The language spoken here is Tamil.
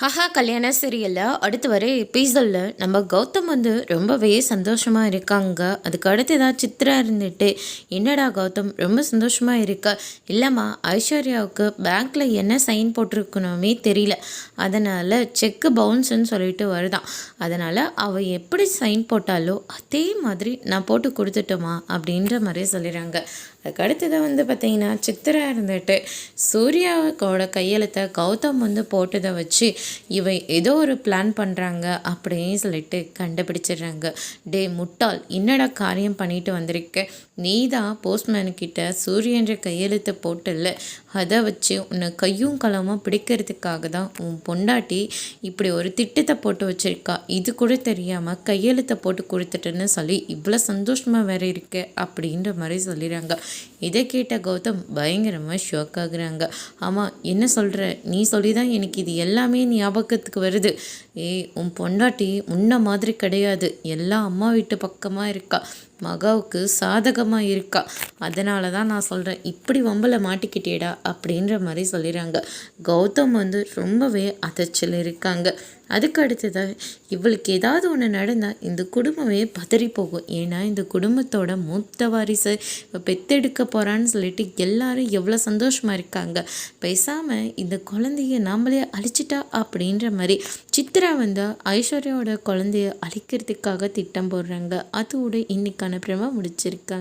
ஹஹா கல்யாண சீரியலில் அடுத்து வர எபிசோடில் நம்ம கௌதம் வந்து ரொம்பவே சந்தோஷமாக இருக்காங்க. அதுக்கு அடுத்ததாக சித்ரா இருந்துட்டு என்னடா கௌதம் ரொம்ப சந்தோஷமாக இருக்க? இல்லைம்மா ஐஸ்வர்யாவுக்கு பேங்க்கில் என்ன சைன் போட்டிருக்கணுமே தெரியல. அதனால் செக்கு பவுன்ஸ்ன்னு சொல்லிட்டு வருதான். அதனால் அவள் எப்படி சைன் போட்டாலோ அதே மாதிரி நான் போட்டு கொடுத்துட்டோமா அப்படின்ற மாதிரி சொல்லிடுறாங்க. அதுக்கடுத்ததை வந்து பார்த்திங்கன்னா சித்திரா இருந்துட்டு சூர்யாவோட கையெழுத்தை கௌதம் வந்து போட்டதை வச்சு இவை ஏதோ ஒரு பிளான் பண்ணுறாங்க அப்படின்னு சொல்லிட்டு கண்டுபிடிச்சிடுறாங்க. டே முட்டாள் என்னடா காரியம் பண்ணிட்டு வந்திருக்க? நீ தான் போஸ்ட்மேனுக்கிட்ட சூரியன்ற கையெழுத்தை போட்டல அதை வச்சு உன்னை கையும் களமாக பிடிக்கிறதுக்காக தான் உன் பொண்டாட்டி இப்படி ஒரு திட்டத்தை போட்டு வச்சுருக்கா. இது கூட தெரியாமல் கையெழுத்தை போட்டு கொடுத்துட்டேன்னு சொல்லி இவ்வளோ சந்தோஷமாக வேற இருக்க அப்படின்ற மாதிரி சொல்லிடுறாங்க. இதை கேட்ட கௌதம் பயங்கரமாக ஷாக் ஆகுறாங்க. ஆமாம் என்ன சொல்கிற நீ சொல்லி தான் எனக்கு இது எல்லாமே நீ ஞாபகத்துக்கு வருது. ஏய் உன் பொண்டாட்டி முன்ன மாதிரி கிடையாது. எல்லா அம்மா வீட்டு பக்கமாக இருக்கா. மகாவுக்கு சாதகமாக இருக்கா? அதனால தான் நான் சொல்கிறேன் இப்படி வம்பலை மாட்டிக்கிட்டேடா அப்படின்ற மாதிரி சொல்லிடுறாங்க கௌதம் வந்து ரொம்பவே அதச்சல் இருக்காங்க. அதுக்கு அடுத்ததாக இவளுக்கு ஏதாவது ஒன்று நடந்தால் இந்த குடும்பமே பதறி போகும். ஏன்னா இந்த குடும்பத்தோட மூத்த வாரிசு பெத்தெடுக்க போகிறான்னு சொல்லிட்டு எல்லாரும் எவ்வளோ சந்தோஷமாக இருக்காங்க. பேசாமல் இந்த குழந்தைய நாமளே அழிச்சிட்டா அப்படின்ற மாதிரி சித்ரா வந்து ஐஸ்வர்யாவோட குழந்தைய அழிக்கிறதுக்காக திட்டம் போடுறாங்க. அதோட இன்னைக்கான பிரமா முடிச்சிருக்காங்க.